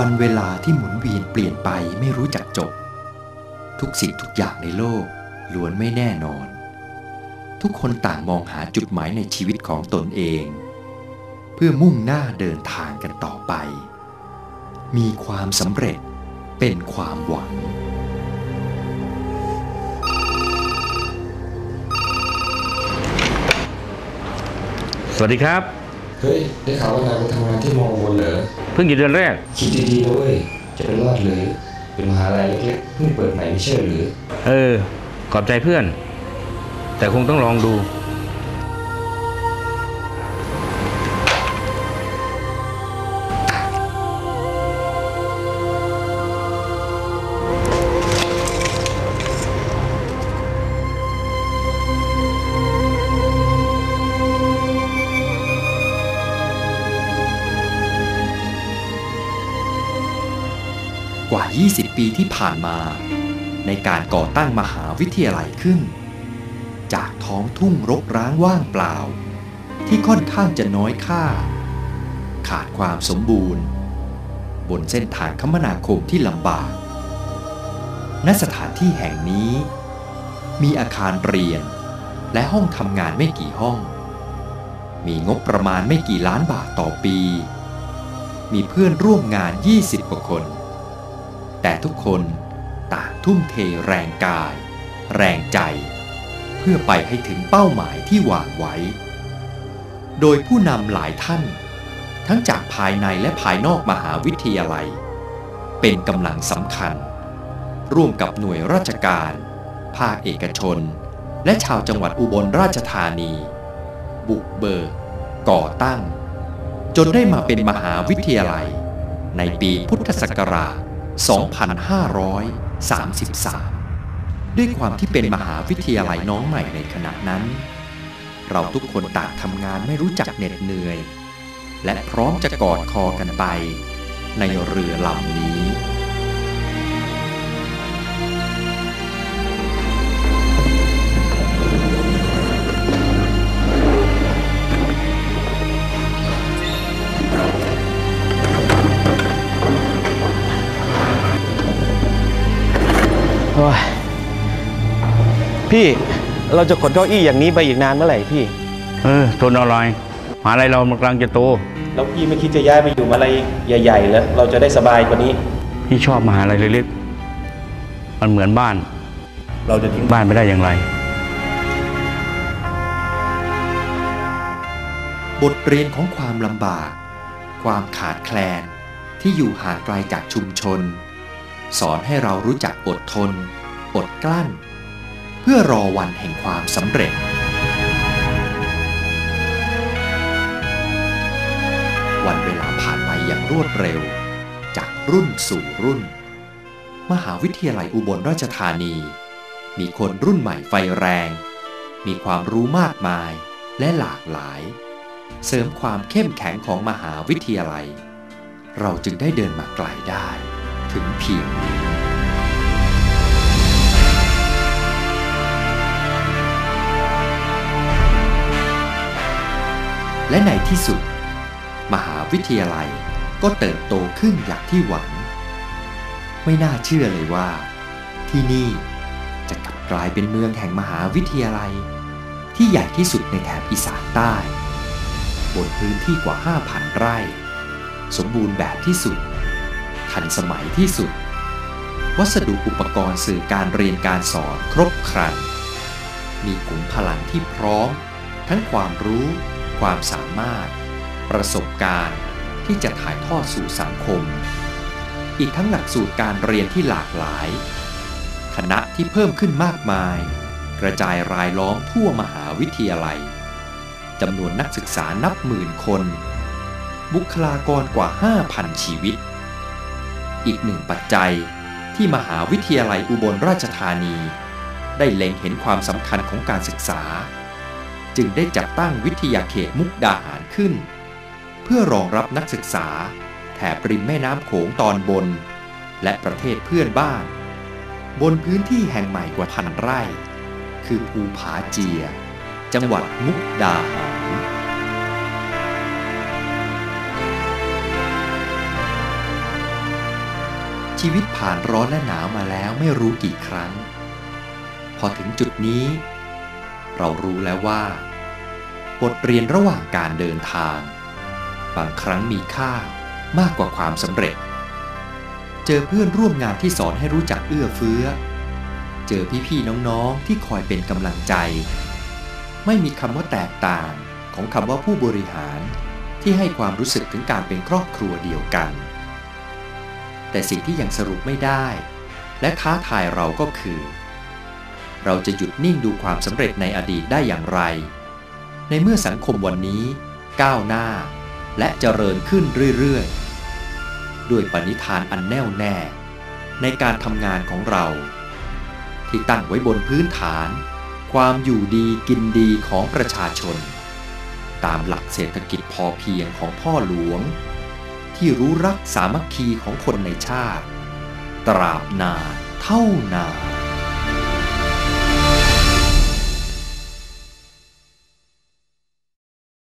วันเวลาที่หมุนเวียนเปลี่ยนไปไม่รู้จักจบ ทุกสิ่งทุกอย่างในโลกล้วนไม่แน่นอน ทุกคนต่างมองหาจุดหมายในชีวิตของตนเอง เพื่อมุ่งหน้าเดินทางกันต่อไป มีความสำเร็จเป็นความหวังสวัสดีครับ เฮ้ย ได้ข่าวว่านายไปทำงานที่มอบนเหรอเพิ่งอยู่เดือนแรก คิดดีๆนะเว้ย จะเป็นรอดหรือเป็นมหาลัยเล็กๆเพิ่งเปิดใหม่ไม่ใช่หรือ เออ ขอบใจเพื่อน แต่คงต้องลองดู 20 ปีที่ผ่านมา ในการก่อตั้งมหาวิทยาลัยขึ้น จากท้องทุ่งรกร้างว่างเปล่า ที่ค่อนข้างจะน้อยค่า ขาดความสมบูรณ์ บนเส้นทางคมนาคมที่ลำบาก ณสถานที่แห่งนี้ มีอาคารเรียนและห้องทำงานไม่กี่ห้อง มีงบประมาณไม่กี่ล้านบาทต่อปี มีเพื่อนร่วมงาน 20 กว่าคน แต่ทุกคนต่างทุ่มเทแรงกาย แรงใจ เพื่อไปให้ถึงเป้าหมายที่วางไว้ โดยผู้นำหลายท่าน ทั้งจากภายในและภายนอกมหาวิทยาลัย เป็นกำลังสำคัญ ร่วมกับหน่วยราชการ ภาคเอกชน และชาวจังหวัดอุบลราชธานี บุกเบิกก่อตั้ง จนได้มาเป็นมหาวิทยาลัย ในปีพุทธศักราช 2533 ด้วยความที่เป็นมหาวิทยาลัยน้องใหม่ในขณะนั้น เราทุกคนต่างทำงานไม่รู้จักเหน็ดเหนื่อย และพร้อมจะกอดคอกันไป ในเรือลำนี้ โอ้ยพี่เราจะขนเก้าอี้อย่างนี้ไปอีกนานเมื่อไหร่พี่ เออทนเอาหน่อยมหาลัยเรามันกำลังจะโต แล้วพี่ไม่คิดจะย้ายไปอยู่มาอะไรใหญ่ๆแล้วเราจะได้สบายกว่านี้ พี่ชอบมหาลัยเล็กๆมันเหมือนบ้าน เราจะทิ้งบ้านไม่ได้อย่างไร บทเรียนของความลำบาก ความขาดแคลนที่อยู่ห่างไกลจากชุมชน สอนให้เรารู้จักอดทน อดกลั้น เพื่อรอวันแห่งความสำเร็จ วันเวลาผ่านไปอย่างรวดเร็ว จากรุ่นสู่รุ่น มหาวิทยาลัยอุบลราชธานี มีคนรุ่นใหม่ไฟแรง มีความรู้มากมายและหลากหลาย เสริมความเข้มแข็งของมหาวิทยาลัย เราจึงได้เดินมาไกลได้ ถึงเพียงและในที่สุด มหาวิทยาลัยก็เติบโตขึ้นอย่างที่หวัง ไม่น่าเชื่อเลยว่า ที่นี่จะกลับกลายเป็นเมืองแห่งมหาวิทยาลัย ที่ใหญ่ที่สุดในแถบอีสานใต้ บนพื้นที่กว่า 5,000 ไร่ สมบูรณ์แบบที่สุด ทันสมัยที่สุด วัสดุอุปกรณ์สื่อการเรียนการสอนครบครัน มีกลุ่มพลังที่พร้อม ทั้งความรู้ ความสามารถ ประสบการณ์ที่จะถ่ายทอดสู่สังคม อีกทั้งหลักสูตรการเรียนที่หลากหลาย คณะที่เพิ่มขึ้นมากมาย กระจายรายล้อมทั่วมหาวิทยาลัยจำนวนนักศึกษานับหมื่นคน บุคลากรกว่า 5,000 ชีวิต อีกหนึ่งปัจจัย ที่มหาวิทยาลัยอุบลราชธานี ได้เล็งเห็นความสำคัญของการศึกษา จึงได้จัดตั้งวิทยาเขตมุกดาหารขึ้น เพื่อรองรับนักศึกษาแถบริมแม่น้ำโขงตอนบน และประเทศเพื่อนบ้าน บนพื้นที่แห่งใหม่กว่าพันไร่ คือภูผาเจีย จังหวัดมุกดาหาร ชีวิตผ่านร้อนและหนาวมาแล้วไม่รู้กี่ครั้ง พอถึงจุดนี้ เรารู้แล้วว่า บทเรียนระหว่างการเดินทาง บางครั้งมีค่ามากกว่าความสำเร็จ เจอเพื่อนร่วมงานที่สอนให้รู้จักเอื้อเฟื้อ เจอพี่ๆน้องๆที่คอยเป็นกำลังใจ ไม่มีคำว่าแตกต่างของคำว่าผู้บริหารที่ให้ความรู้สึกถึงการเป็นครอบครัวเดียวกัน แต่สิ่งที่ยังสรุปไม่ได้ และท้าทายเราก็คือ เราจะหยุดนิ่งดูความสำเร็จในอดีตได้อย่างไร ในเมื่อสังคมวันนี้ ก้าวหน้า และเจริญขึ้นเรื่อยๆ ด้วยปณิธานอันแน่วแน่ ในการทำงานของเรา ที่ตั้งไว้บนพื้นฐาน ความอยู่ดีกินดีของประชาชน ตามหลักเศรษฐกิจพอเพียงของพ่อหลวง ที่รู้รักสามัคคีของคนในชาติ ตราบนานเท่านาน